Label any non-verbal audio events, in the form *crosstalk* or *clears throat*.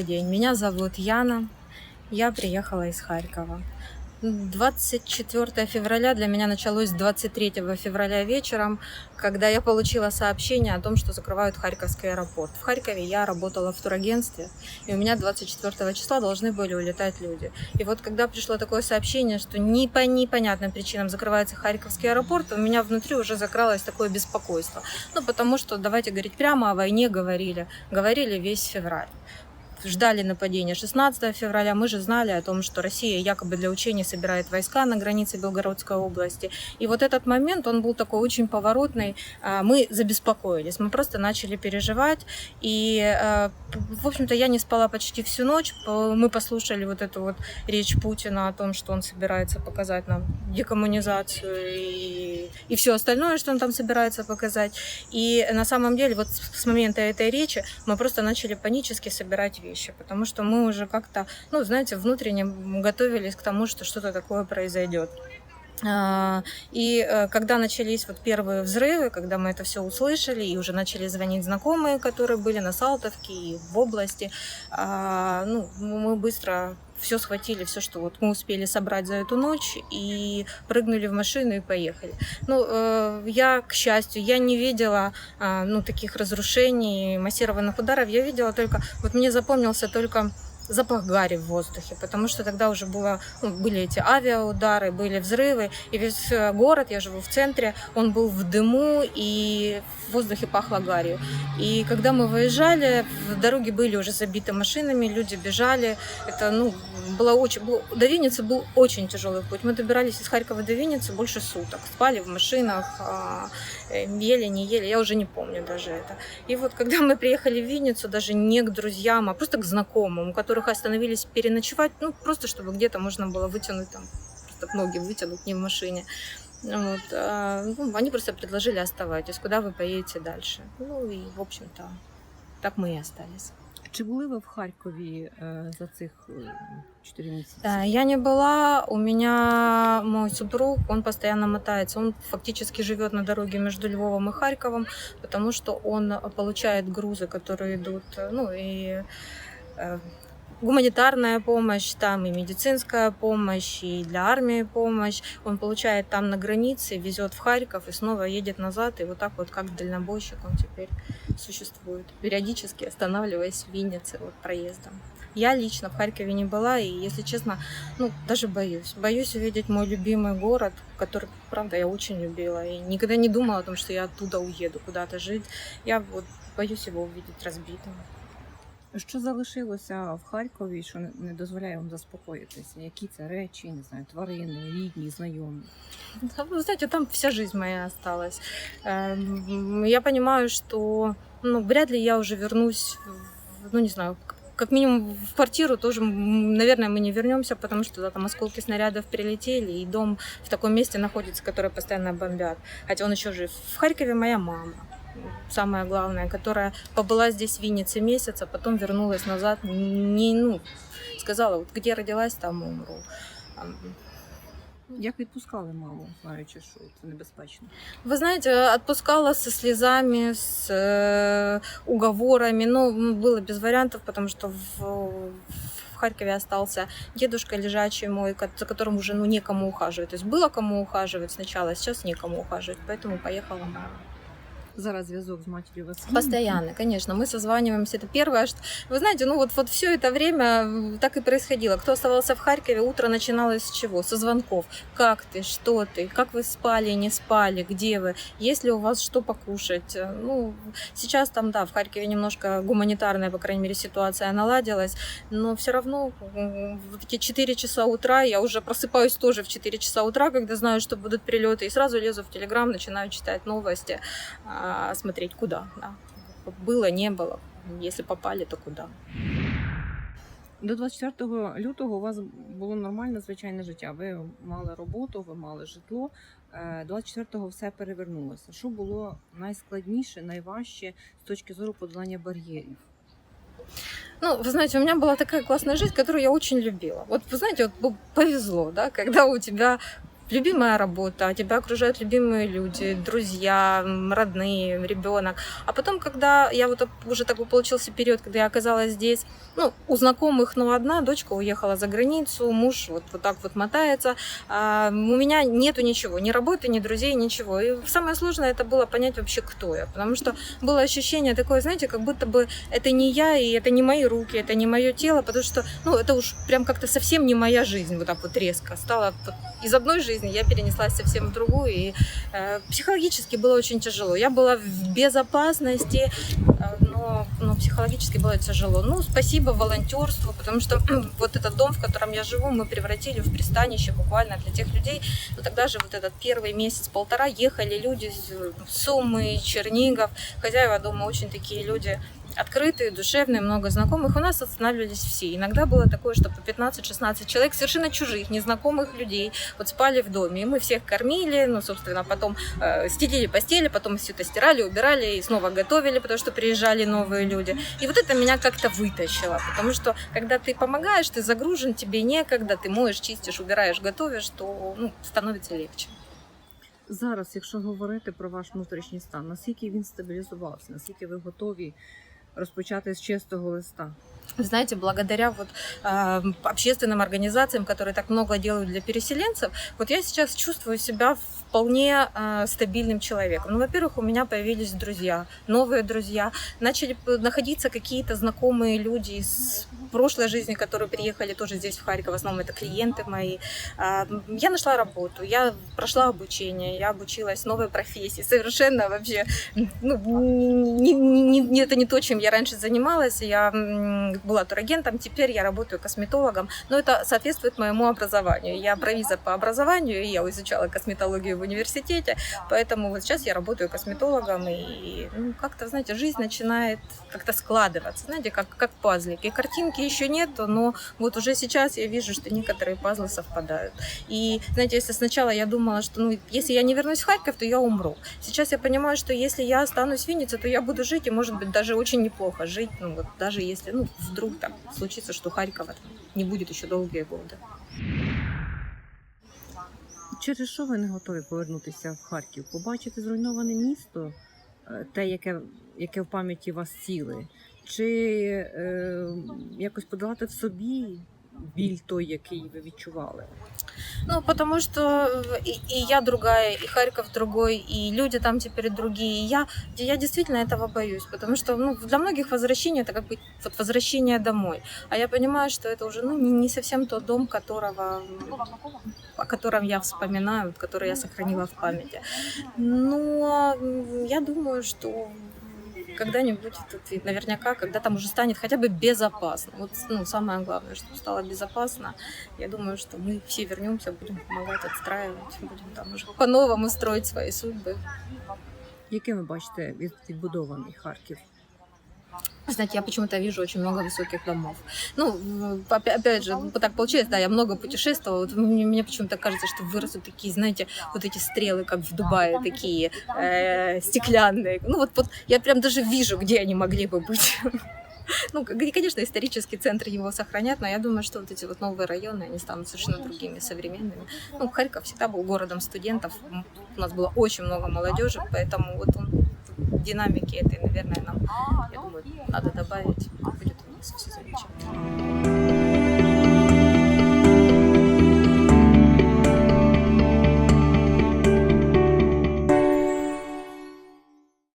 Добрый день, меня зовут Яна. Я приехала из Харькова. 24 февраля для меня началось 23 февраля вечером, когда я получила сообщение о том, что закрывают Харьковский аэропорт. В Харькове я работала в турагентстве, и у меня 24 числа должны были улетать люди. И вот когда пришло такое сообщение, что не по непонятным причинам закрывается Харьковский аэропорт, у меня внутри уже закралось такое беспокойство. Ну, потому что, давайте говорить прямо, о войне говорили. Говорили весь февраль ждали нападения 16 февраля. Мы же знали о том, что Россия якобы для учения собирает войска на границе Белгородской области. И вот этот момент, он был такой очень поворотный. А, мы забеспокоились, мы просто начали переживать. И, а, в общем-то, я не спала почти всю ночь. Мы послушали вот эту вот речь Путина о том, что он собирается показать нам декоммунизацию и, и все остальное, что он там собирается показать. И на самом деле, вот с момента этой речи мы просто начали панически собирать вещи, потому что мы уже как-то, ну, знаете, внутренне готовились к тому, что что-то такое произойдет. А, и э, когда начались вот первые взрывы, когда мы это все услышали, и уже начали звонить знакомые, которые были на Салтовке и в области, а, ну, мы быстро все схватили, все, что вот мы успели собрать за эту ночь, и прыгнули в машину и поехали. Ну, э, я, к счастью, я не видела э, ну, таких разрушений, массированных ударов. Я видела только, вот мне запомнился только запах гари в воздухе, потому что тогда уже было, ну, были эти авиаудары, были взрывы, и весь э, город, я живу в центре, он был в дыму, и в воздухе пахло гарью. И когда мы выезжали, в дороге были уже забиты машинами, люди бежали, это, ну, было очень, был, до Винницы был очень тяжелый путь. Мы добирались из Харькова до Винницы больше суток, спали в машинах, а, э, ели, не ели, я уже не помню даже это. И вот когда мы приехали в Винницу, даже не к друзьям, а просто к знакомым, у которых которых остановились переночевать, ну, просто чтобы где-то можно было вытянуть там, просто ноги вытянуть не в машине. Вот, а, ну, они просто предложили оставайтесь, куда вы поедете дальше. Ну и, в общем-то, так мы и остались. Чи були ви в Харкові е, за цих е, 4 місяці? Да, Я не была, у меня мой супруг, он постоянно мотается, он фактически живет на дороге между Львовом и Харьковом, потому что он получает грузы, которые идут, ну и э, гуманитарная помощь, там и медицинская помощь, и для армии помощь. Он получает там на границе, везет в Харьков и снова едет назад. И вот так вот, как дальнобойщик, он теперь существует, периодически останавливаясь в Виннице вот проездом. Я лично в Харькове не была, и, если честно, ну, даже боюсь. Боюсь увидеть мой любимый город, который, правда, я очень любила. И никогда не думала о том, что я оттуда уеду куда-то жить. Я вот боюсь его увидеть разбитым. Що залишилося в Харкові, що не- не дозволяє вам заспокоїтися? Які це речі, не знаю, тварини, рідні, знайомі? Да, Вы знаете, там вся жизнь моя осталась. Эм, Я понимаю, что ну, вряд ли я уже вернусь, в- ну не знаю, к- как минимум в квартиру тоже, м, наверное, мы не вернемся, потому что туда там осколки снарядов прилетели, и дом в таком месте находится, который постоянно бомбят. Хотя он еще жив. В Харькове моя мама самое главное, которая побыла здесь в Виннице месяц, а потом вернулась назад, не, ну, сказала, вот где родилась, там умру. Як відпускали маму, знаючи, що це небезпечно? Вы знаете, отпускала со слезами, с э, уговорами, но м, было без вариантов, потому что в, в Харькове остался дедушка лежачий мой, за которым уже ну, некому ухаживать. То есть было кому ухаживать сначала, а сейчас некому ухаживать, поэтому поехала мама. Зараз зв'язок з матір'ю у вас? Постоянно, конечно, мы созваниваемся. Это первое, что... Вы знаете, ну вот, вот все это время так и происходило. Кто оставался в Харькове, утро начиналось с чего? Со звонков. Как ты, что ты, как вы спали, не спали, где вы, есть ли у вас что покушать. Э, Ну, сейчас там, да, в Харькове немножко гуманитарная, по крайней мере, ситуация наладилась, но все равно в эти 4 часа утра я уже просыпаюсь тоже в 4 часа утра, когда знаю, что будут прилеты, и сразу лезу в Телеграм, начинаю читать новости, а, смотреть, куда. Да. Было, не было. Если попали, то куда. До 24 лютого у вас було нормальне звичайне життя. Ви мали роботу, ви мали житло. Е, 24-го все перевернулося. Що було найскладніше, найважче з точки зору подолання бар'єрів? Ну, вы знаете, у меня была такая классная жизнь, которую я очень любила. Вот, вы знаете, вот б- повезло, да, когда у тебя Любимая работа, тебя окружают любимые люди, друзья, родные, ребенок. А потом, когда я вот уже такой получился период, когда я оказалась здесь, ну, у знакомых, ну, одна дочка уехала за границу, муж вот, вот так вот мотается, а, у меня нету ничего, ни работы, ни друзей, ничего. И самое сложное это было понять вообще, кто я, потому что было ощущение такое, знаете, как будто бы это не я, и это не мои руки, это не мое тело, потому что, ну, это уж прям как-то совсем не моя жизнь, вот так вот резко. Стала из одной жизни, я перенеслась совсем в другую, и э, психологически было очень тяжело. Я была в безопасности, э, но, но психологически было тяжело. Ну, спасибо волонтерству, потому что *clears throat* вот этот дом, в котором я живу, мы превратили в пристанище буквально для тех людей. Но тогда же вот этот первый месяц-полтора ехали люди из Сумы, Чернигов. Хозяева дома очень такие люди открытые, душевные, много знакомых. У нас останавливались все. Иногда было такое, что по 15-16 человек совершенно чужих, незнакомых людей вот спали в доме. И мы всех кормили, ну, собственно, потом э, стелили постели, потом все это стирали, убирали и снова готовили, потому что приезжали новые люди. И вот это меня как-то вытащило, потому что когда ты помогаешь, ты загружен, тебе некогда, ты моешь, чистишь, убираешь, готовишь, то ну, становится легче. Зараз, якщо говорити про ваш внутрішній стан, наскільки він стабілізувався, наскільки ви готові розпочати з чистого листа? Знаете, благодаря вот э, общественным организациям, которые так много делают для переселенцев, вот я сейчас чувствую себя вполне э, стабильным человеком. Ну, во-первых, у меня появились друзья, новые друзья, начали находиться какие-то знакомые люди из прошлой жизни, которые приехали тоже здесь в Харьков, в основном это клиенты мои. А, Я нашла работу, я прошла обучение, я обучилась новой профессии, совершенно вообще, ну, не, не- не- это не то, чем я раньше занималась, я была турагентом, теперь я работаю косметологом, но это соответствует моему образованию. Я провизор по образованию, и я изучала косметологию в университете, поэтому вот сейчас я работаю косметологом, и ну, как-то, знаете, жизнь начинает как-то складываться, знаете, как, как пазлики. Картинки еще нету, но вот уже сейчас я вижу, что некоторые пазлы совпадают. И, знаете, если сначала я думала, что, ну, если я не вернусь в Харьков, то я умру. Сейчас я понимаю, что если я останусь в Виннице, то я буду жить, и, может быть, даже очень неплохо жить, ну, вот даже если, ну, вдруг там случится, что Харькова не будет еще долгие годы. Через що ви не готові повернутися в Харків? Побачити зруйноване місто, е, те, яке, яке в пам'яті вас ціле, чи е, якось подолати в собі біль той, який ви відчували? Ну, потому что э, и, и я другая, и Харьков другой, и люди там теперь другие. И я, я действительно этого боюсь, потому что ну, для многих возвращение это как бы вот возвращение домой. А я понимаю, что это уже ну, не, не совсем тот дом, которого, о котором я вспоминаю, который я сохранила в памяти. Но я думаю, что когда-нибудь, тут и наверняка, когда там уже станет хотя бы безопасно. Вот ну, самое главное, чтобы стало безопасно. Я думаю, что мы все вернемся, будем помогать отстраивать, будем там уже по-новому строить свои судьбы. Яким ви бачите від- відбудований Харків? Знаете, я почему-то вижу очень много высоких домов. Ну, опять же, так получилось, да, я много путешествовала. Вот мне, мне почему-то кажется, что вырастут такие, знаете, вот эти стрелы, как в Дубае, такие э, стеклянные. Ну, вот, вот я прям даже вижу, где они могли бы быть. *laughs* Ну, конечно, исторический центр его сохранят, но я думаю, что вот эти вот новые районы, они станут совершенно другими, современными. Ну, Харьков всегда был городом студентов, у нас было очень много молодежи, поэтому вот он динамики этой, наверное, нам, я думаю, надо добавить, будет у нас все замечательно.